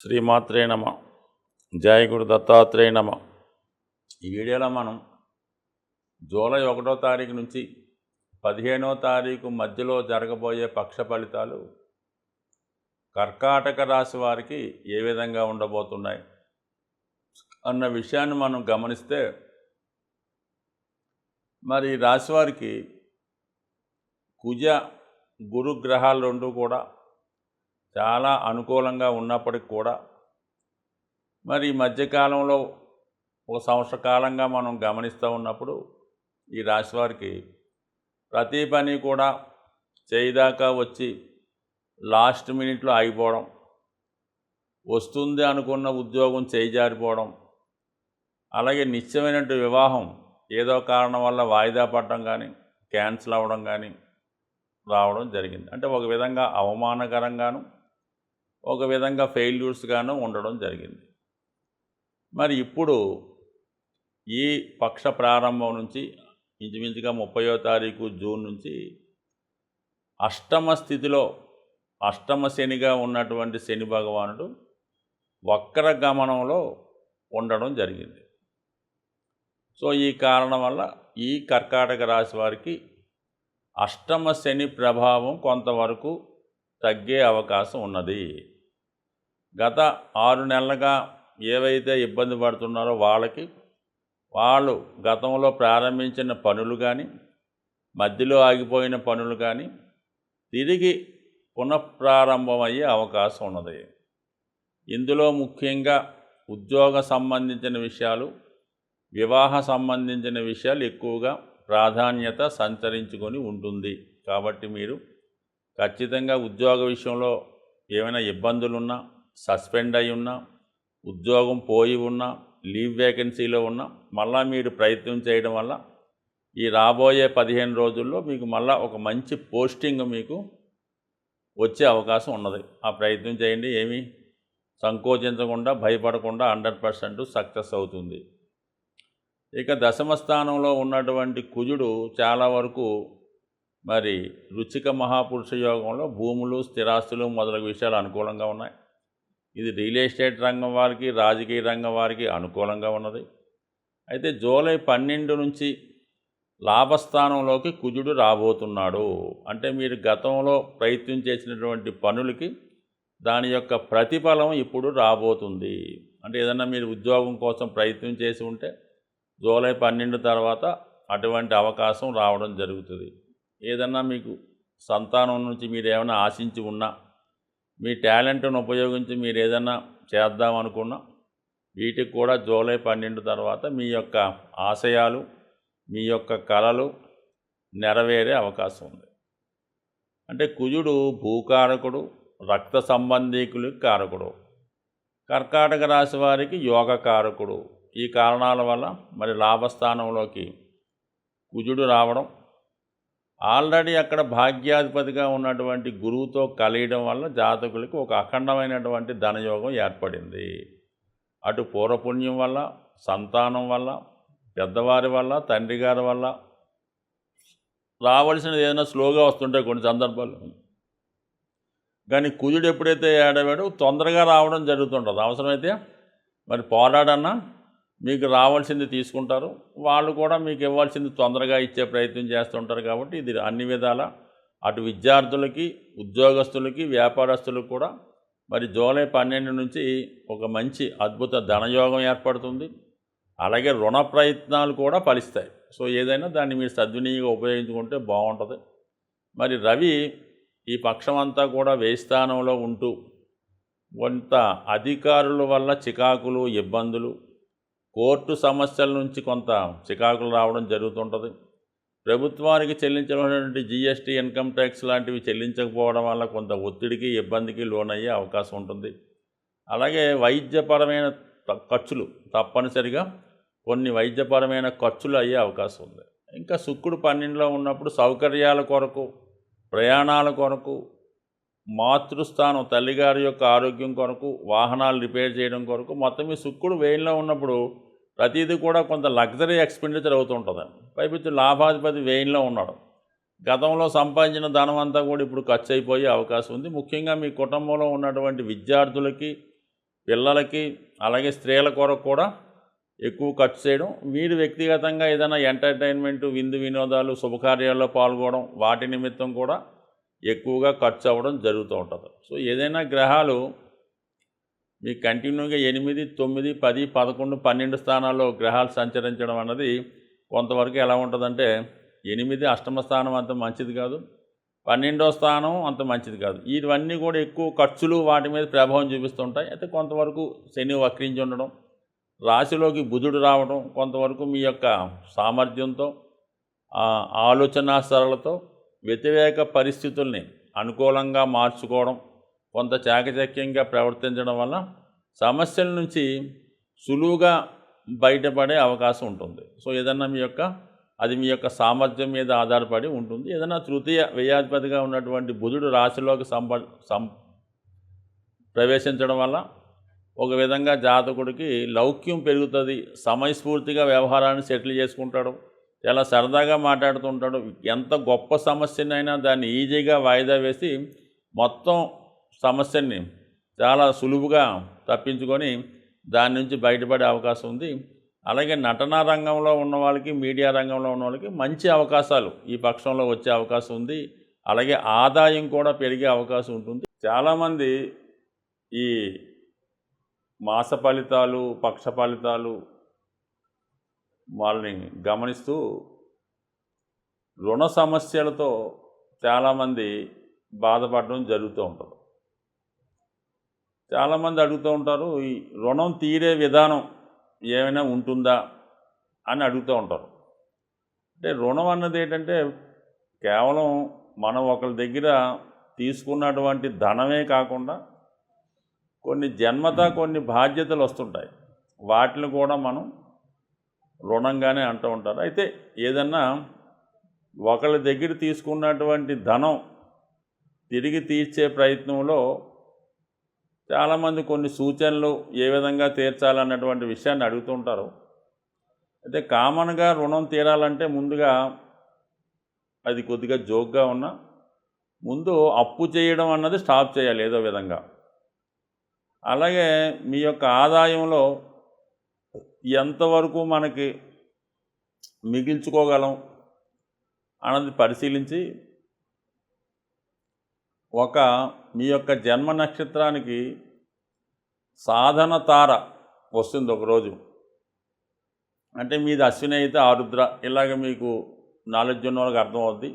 శ్రీమాత్రే నమ. జయ గురు దత్తాత్రేయ నమ. ఈ వీడియోలో మనం జూలై ఒకటో తారీఖు నుంచి పదిహేనో తారీఖు మధ్యలో జరగబోయే పక్ష ఫలితాలు కర్కాటక రాశి వారికి ఏ విధంగా ఉండబోతున్నాయి అన్న విషయాన్ని మనం గమనిస్తే మరి రాశివారికి రాశి వారికి కుజ గురు గ్రహాలు రెండు కూడా చాలా అనుకూలంగా ఉన్నప్పటికి కూడా మరి ఈ మధ్యకాలంలో ఒక సంవత్సర కాలంగా మనం గమనిస్తూ ఉన్నప్పుడు ఈ రాశి వారికి ప్రతి పని కూడా చేయదాకా వచ్చి లాస్ట్ మినిట్లో ఆగిపోవడం వస్తుంది అనుకున్న ఉద్యోగం చేయి జారిపోవడం అలాగే నిత్యమైనటువంటి వివాహం ఏదో కారణం వల్ల వాయిదా పడడం కానీ క్యాన్సిల్ అవ్వడం కానీ రావడం జరిగింది. అంటే ఒక విధంగా అవమానకరంగాను ఒక విధంగా ఫెయిల్యూర్స్గాను ఉండడం జరిగింది. మరి ఇప్పుడు ఈ పక్ష ప్రారంభం నుంచి ఇంచుమించుగా ముప్పయో తారీఖు జూన్ నుంచి అష్టమ స్థితిలో అష్టమ శనిగా ఉన్నటువంటి శని భగవానుడు వక్ర గమనంలో ఉండడం జరిగింది. సో ఈ కారణం వల్ల ఈ కర్కాటక రాశి వారికి అష్టమ శని ప్రభావం కొంతవరకు తగ్గే అవకాశం ఉన్నది. గత ఆరు నెలలుగా ఏవైతే ఇబ్బంది పడుతున్నారో వాళ్ళకి వాళ్ళు గతంలో ప్రారంభించిన పనులు కానీ మధ్యలో ఆగిపోయిన పనులు కానీ తిరిగి పునఃప్రారంభమయ్యే అవకాశం ఉన్నది. ఇందులో ముఖ్యంగా ఉద్యోగ సంబంధించిన విషయాలు వివాహ సంబంధించిన విషయాలు ఎక్కువగా ప్రాధాన్యత సంచరించుకొని ఉంటుంది. కాబట్టి మీరు ఖచ్చితంగా ఉద్యోగ విషయంలో ఏమైనా ఇబ్బందులున్నా సస్పెండ్ అయి ఉన్నా ఉద్యోగం పోయి ఉన్నా లీవ్ వేకెన్సీలో ఉన్నా మళ్ళా మీరు ప్రయత్నం చేయడం వల్ల ఈ రాబోయే పదిహేను రోజుల్లో మీకు మళ్ళా ఒక మంచి పోస్టింగ్ మీకు వచ్చే అవకాశం ఉన్నది. ఆ ప్రయత్నం చేయండి. ఏమీ సంకోచించకుండా భయపడకుండా హండ్రెడ్ పర్సెంట్ సక్సెస్ అవుతుంది. ఇక దశమ స్థానంలో ఉన్నటువంటి కుజుడు చాలా వరకు మరి రుచిక మహాపురుష యోగంలో భూములు స్థిరాస్తులు మొదలగు విషయాలు అనుకూలంగా ఉన్నాయి. ఇది రియల్ ఎస్టేట్ రంగం వారికి రాజకీయ రంగం వారికి అనుకూలంగా ఉన్నది. అయితే జూలై పన్నెండు నుంచి లాభస్థానంలోకి కుజుడు రాబోతున్నాడు. అంటే మీరు గతంలో ప్రయత్నం చేసినటువంటి పనులకి దాని యొక్క ప్రతిఫలం ఇప్పుడు రాబోతుంది. అంటే ఏదన్నా మీరు ఉద్యోగం కోసం ప్రయత్నం చేసి ఉంటే జూలై పన్నెండు తర్వాత అటువంటి అవకాశం రావడం జరుగుతుంది. ఏదన్నా మీకు సంతానం నుంచి మీరు ఏమైనా ఆశించి ఉన్నా మీ టాలెంట్ను ఉపయోగించి మీరు ఏదైనా చేద్దాం అనుకున్నా వీటికి కూడా జూలై పన్నెండు తర్వాత మీ యొక్క ఆశయాలు మీ యొక్క కళలు నెరవేరే అవకాశం ఉంది. అంటే కుజుడు భూకారకుడు రక్త సంబంధీకులకు కారకుడు. కర్కాటక రాశి వారికి యోగకారకుడు. ఈ కారణాల వల్ల మరి లాభస్థానంలోకి కుజుడు రావడం ఆల్రెడీ అక్కడ భాగ్యాధిపతిగా ఉన్నటువంటి గురువుతో కలియడం వల్ల జాతకులకి ఒక అఖండమైనటువంటి ధనయోగం ఏర్పడింది. అటు పూర్వపుణ్యం వల్ల సంతానం వల్ల పెద్దవారి వల్ల తండ్రి గారి వల్ల రావాల్సినది ఏదైనా స్లోగా వస్తుంటాయి కొన్ని సందర్భాలు. కానీ కుజుడు ఎప్పుడైతే ఏడవాడో తొందరగా రావడం జరుగుతుంటుంది. అవసరమైతే మరి పోరాడన్నా మీకు రావాల్సింది తీసుకుంటారు. వాళ్ళు కూడా మీకు ఇవ్వాల్సింది తొందరగా ఇచ్చే ప్రయత్నం చేస్తుంటారు కాబట్టి ఇది అన్ని విధాల అటు విద్యార్థులకి ఉద్యోగస్తులకి వ్యాపారస్తులకు కూడా మరి జూలై పన్నెండు నుంచి ఒక మంచి అద్భుత ధనయోగం ఏర్పడుతుంది. అలాగే రుణ ప్రయత్నాలు కూడా ఫలిస్తాయి. సో ఏదైనా దాన్ని మీరు సద్వినియోగం ఉపయోగించుకుంటే బాగుంటుంది. మరి రవి ఈ పక్షమంతా కూడా వేయి స్థానంలో ఉంటూ కొంత అధికారుల వల్ల చికాకులు ఇబ్బందులు కోర్టు సమస్యల నుంచి కొంత చికాకులు రావడం జరుగుతుంటుంది. ప్రభుత్వానికి చెల్లించబడినటువంటి జిఎస్టీ ఇన్కమ్ ట్యాక్స్ లాంటివి చెల్లించకపోవడం వల్ల కొంత ఒత్తిడికి ఇబ్బందికి లోనయ్యే అవకాశం ఉంటుంది. అలాగే వైద్యపరమైన త- ఖర్చులు తప్పనిసరిగా కొన్ని వైద్యపరమైన ఖర్చులు అయ్యే అవకాశం ఉంది. ఇంకా శుక్రుడు పన్నెండులో ఉన్నప్పుడు సౌకర్యాల కొరకు ప్రయాణాల కొరకు మాతృస్థానం తల్లిగారి యొక్క ఆరోగ్యం కొరకు వాహనాలు రిపేర్ చేయడం కొరకు మొత్తం ఈ శుక్రుడు వేయిలో ఉన్నప్పుడు ప్రతిదీ కూడా కొంత లగ్జరీ ఎక్స్పెండిచర్ అవుతుంటుంది పైపించి లాభాధిపతి వెయిన్లో ఉన్నాడు. గతంలో సంపాదించిన ధనం అంతా కూడా ఇప్పుడు ఖర్చు అయిపోయే అవకాశం ఉంది. ముఖ్యంగా మీ కుటుంబంలో ఉన్నటువంటి విద్యార్థులకి పిల్లలకి అలాగే స్త్రీల కొరకు కూడా ఎక్కువ ఖర్చు చేయడం మీరు వ్యక్తిగతంగా ఏదైనా ఎంటర్టైన్మెంట్ విందు వినోదాలు శుభకార్యాల్లో పాల్గొనడం వాటి నిమిత్తం కూడా ఎక్కువగా ఖర్చు అవ్వడం జరుగుతూ ఉంటుంది. సో ఏదైనా గ్రహాలు మీకు కంటిన్యూగా ఎనిమిది తొమ్మిది పది పదకొండు పన్నెండు స్థానాల్లో గ్రహాలు సంచరించడం అన్నది కొంతవరకు ఎలా ఉంటుందంటే ఎనిమిది అష్టమ స్థానం అంత మంచిది కాదు పన్నెండో స్థానం అంత మంచిది కాదు. ఇవన్నీ కూడా ఎక్కువ ఖర్చులు వాటి మీద ప్రభావం చూపిస్తుంటాయి. అయితే కొంతవరకు శని వక్రించి ఉండడం రాశిలోకి బుధుడు రావడం కొంతవరకు మీ యొక్క సామర్థ్యంతో ఆ ఆలోచన సరళతో వ్యతిరేక పరిస్థితుల్ని అనుకూలంగా మార్చుకోవడం కొంత చాకచక్యంగా ప్రవర్తించడం వల్ల సమస్యల నుంచి సులువుగా బయటపడే అవకాశం ఉంటుంది. సో ఏదన్నా మీ యొక్క అది మీ యొక్క సామర్థ్యం మీద ఆధారపడి ఉంటుంది. ఏదైనా తృతీయ వ్యయాధిపతిగా ఉన్నటువంటి బుధుడు రాశిలోకి సంప సం ప్రవేశించడం వల్ల ఒక విధంగా జాతకుడికి లౌక్యం పెరుగుతుంది. సమయస్ఫూర్తిగా వ్యవహారాన్ని సెటిల్ చేసుకుంటాడు. చాలా సరదాగా మాట్లాడుతుంటాడు ఎంత గొప్ప సమస్యనైనా దాన్ని ఈజీగా వాయిదా వేసి మొత్తం సమస్యని చాలా సులువుగా తప్పించుకొని దాని నుంచి బయటపడే అవకాశం ఉంది. అలాగే నటనా రంగంలో ఉన్న వాళ్ళకి మీడియా రంగంలో ఉన్న వాళ్ళకి మంచి అవకాశాలు ఈ పక్షంలో వచ్చే అవకాశం ఉంది. అలాగే ఆదాయం కూడా పెరిగే అవకాశం ఉంటుంది. చాలామంది ఈ మాస ఫలితాలు పక్ష ఫలితాలు వాళ్ళని గమనిస్తూ రుణ సమస్యలతో చాలామంది బాధపడడం జరుగుతూ ఉంటుంది. చాలామంది అడుగుతూ ఉంటారు ఈ రుణం తీరే విధానం ఏమైనా ఉంటుందా? అని అడుగుతూ ఉంటారు. అంటే రుణం అన్నది ఏంటంటే కేవలం మనం ఒకరి దగ్గర తీసుకున్నటువంటి ధనమే కాకుండా కొన్ని జన్మత కొన్ని బాధ్యతలు వస్తుంటాయి. వాటిని కూడా మనం రుణంగానే అంటూ ఉంటారు. అయితే ఏదన్నా ఒకళ్ళ దగ్గర తీసుకున్నటువంటి ధనం తిరిగి తీర్చే ప్రయత్నంలో చాలామంది కొన్ని సూచనలు ఏ విధంగా తీర్చాలన్నటువంటి విషయాన్ని అడుగుతుంటారు. అయితే కామన్గా రుణం తీరాలంటే ముందుగా అది కొద్దిగా జోక్గా ఉన్నా ముందు అప్పు చేయడం అన్నది స్టాప్ చేయాలి ఏదో విధంగా. అలాగే మీ యొక్క ఆదాయంలో ఎంతవరకు మనకి మిగిల్చుకోగలం అన్నది పరిశీలించి ఒక మీ యొక్క జన్మ నక్షత్రానికి సాధన తార వస్తుంది ఒకరోజు అంటే మీది అశ్విని అయితే ఆరుద్ర ఇలాగ మీకు నాలెడ్జ్ ఉన్న వాళ్ళకి అర్థమవుద్ది.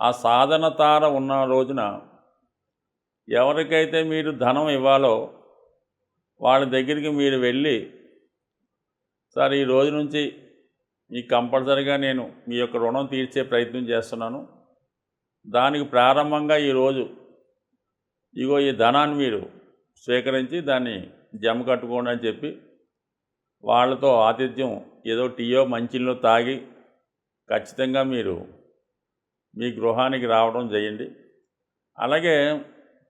ఆ సాధన తార ఉన్న రోజున ఎవరికైతే మీరు ధనం ఇవ్వాలో వాళ్ళ దగ్గరికి మీరు వెళ్ళి సార్ ఈ రోజు నుంచి మీకు కంపల్సరిగా నేను మీ యొక్క రుణం తీర్చే ప్రయత్నం చేస్తున్నాను. దానికి ప్రారంభంగా ఈరోజు ఇగో ఈ ధనాన్ని మీరు స్వీకరించి దాన్ని జమ కట్టుకోండి అని చెప్పి వాళ్ళతో ఆతిథ్యం ఏదో టీయో మంచిలో తాగి ఖచ్చితంగా మీరు మీ గృహానికి రావడం చేయండి. అలాగే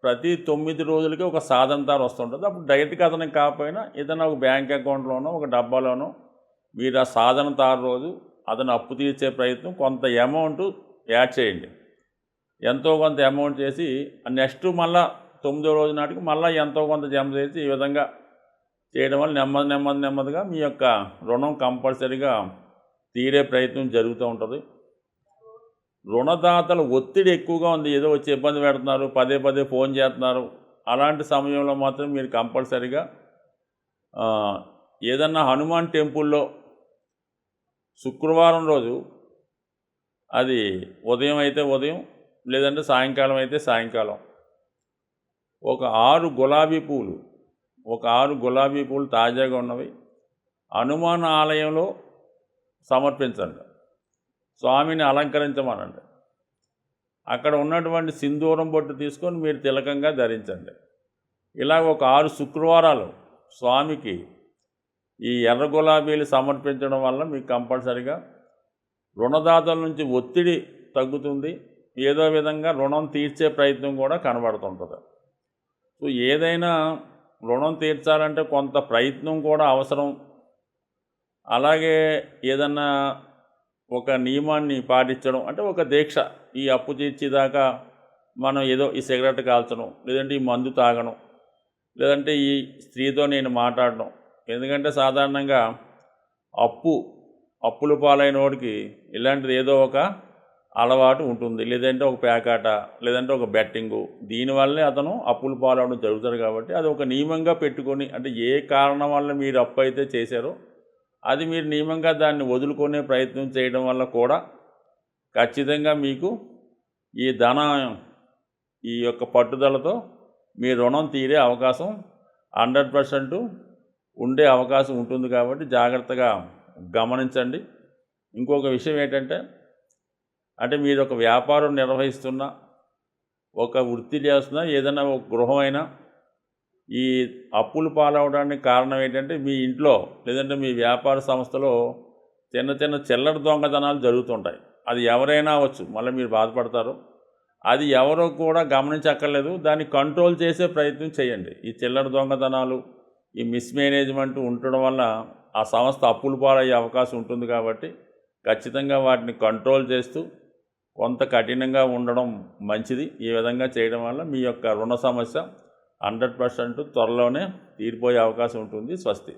ప్రతి తొమ్మిది రోజులకి ఒక సాధనతారు వస్తుంటుంది. అప్పుడు డైరెక్ట్గా అతనికి కాకపోయినా ఏదైనా ఒక బ్యాంక్ అకౌంట్లోనో ఒక డబ్బాలోనో మీరు ఆ సాధన తారు రోజు అతను అప్పు తీర్చే ప్రయత్నం కొంత అమౌంట్ యాడ్ చేయండి. ఎంతో కొంత అమౌంట్ చేసి నెక్స్ట్ మళ్ళా తొమ్మిదో రోజు నాటికి మళ్ళీ ఎంతో కొంత జమ చేసి ఈ విధంగా చేయడం వల్ల నెమ్మది నెమ్మది నెమ్మదిగా మీ యొక్క రుణం కంపల్సరీగా తీరే ప్రయత్నం జరుగుతూ ఉంటుంది. రుణదాతల ఒత్తిడి ఎక్కువగా ఉంది. ఏదో వచ్చి ఇబ్బంది పెడుతున్నారు పదే పదే ఫోన్ చేస్తున్నారు. అలాంటి సమయంలో మాత్రం మీరు కంపల్సరీగా ఏదన్నా హనుమాన్ టెంపుల్లో శుక్రవారం రోజు అది ఉదయం అయితే ఉదయం లేదంటే సాయంకాలం అయితే సాయంకాలం. ఒక ఆరు గులాబీ పూలు ఒక ఆరు గులాబీ పూలు తాజాగా ఉన్నవి హనుమాన్ ఆలయంలో సమర్పించండి. స్వామిని అలంకరించమనండి. అక్కడ ఉన్నటువంటి సింధూరం బొట్టు తీసుకొని మీరు తిలకంగా ధరించండి. ఇలా ఒక ఆరు శుక్రవారాలు స్వామికి ఈ ఎర్ర గులాబీలు సమర్పించడం వల్ల మీకు కంపల్సరిగా రుణదాతల నుంచి ఒత్తిడి తగ్గుతుంది. ఏదో విధంగా రుణం తీర్చే ప్రయత్నం కూడా కనబడుతుంటుంది. సో ఏదైనా రుణం తీర్చాలంటే కొంత ప్రయత్నం కూడా అవసరం. అలాగే ఏదన్నా ఒక నియమాన్ని పాటించడం అంటే ఒక దీక్ష ఈ అప్పు తీర్చేదాకా మనం ఏదో ఈ సిగరెట్ కాల్చడం లేదంటే ఈ మందు తాగడం లేదంటే ఈ స్త్రీతో నేను మాట్లాడడం. ఎందుకంటే సాధారణంగా అప్పు అప్పులు పాలైన వాడికి ఇలాంటిది ఏదో ఒక అలవాటు ఉంటుంది. లేదంటే ఒక పేకాట లేదంటే ఒక బెట్టింగు. దీనివల్లే అతను అప్పులు పాలవడం జరుగుతారు కాబట్టి అది ఒక నియమంగా పెట్టుకొని అంటే ఏ కారణం వల్ల మీరు అప్పు అయితే చేశారో అది మీరు నియమంగా దాన్ని వదులుకునే ప్రయత్నం చేయడం వల్ల కూడా ఖచ్చితంగా మీకు ఈ ధన ఈ యొక్క పట్టుదలతో మీ రుణం తీరే అవకాశం హండ్రెడ్ పర్సెంట్ ఉండే అవకాశం ఉంటుంది కాబట్టి జాగ్రత్తగా గమనించండి. ఇంకొక విషయం ఏంటంటే అంటే మీరు ఒక వ్యాపారం నిర్వహిస్తున్నా ఒక వృత్తి చేస్తున్నా ఏదైనా ఒక గృహం అయినా ఈ అప్పులు పాలవడానికి కారణం ఏంటంటే మీ ఇంట్లో లేదంటే మీ వ్యాపార సంస్థలో చిన్న చిన్న చిల్లర దొంగతనాలు జరుగుతుంటాయి. అది ఎవరైనా అవ్వచ్చు మళ్ళీ మీరు బాధపడతారు. అది ఎవరో కూడా గమనించక్కర్లేదు. దాన్ని కంట్రోల్ చేసే ప్రయత్నం చేయండి. ఈ చిల్లర దొంగతనాలు ఈ మిస్మేనేజ్మెంట్ ఉండడం వల్ల ఆ సంస్థ అప్పులు పాలయ్యే అవకాశం ఉంటుంది కాబట్టి ఖచ్చితంగా వాటిని కంట్రోల్ చేస్తూ కొంత కఠినంగా ఉండడం మంచిది. ఈ విధంగా చేయడం వల్ల మీ యొక్క రుణ సమస్య హండ్రెడ్ పర్సెంట్ త్వరలోనే తీరిపోయే అవకాశం ఉంటుంది. స్వస్తి.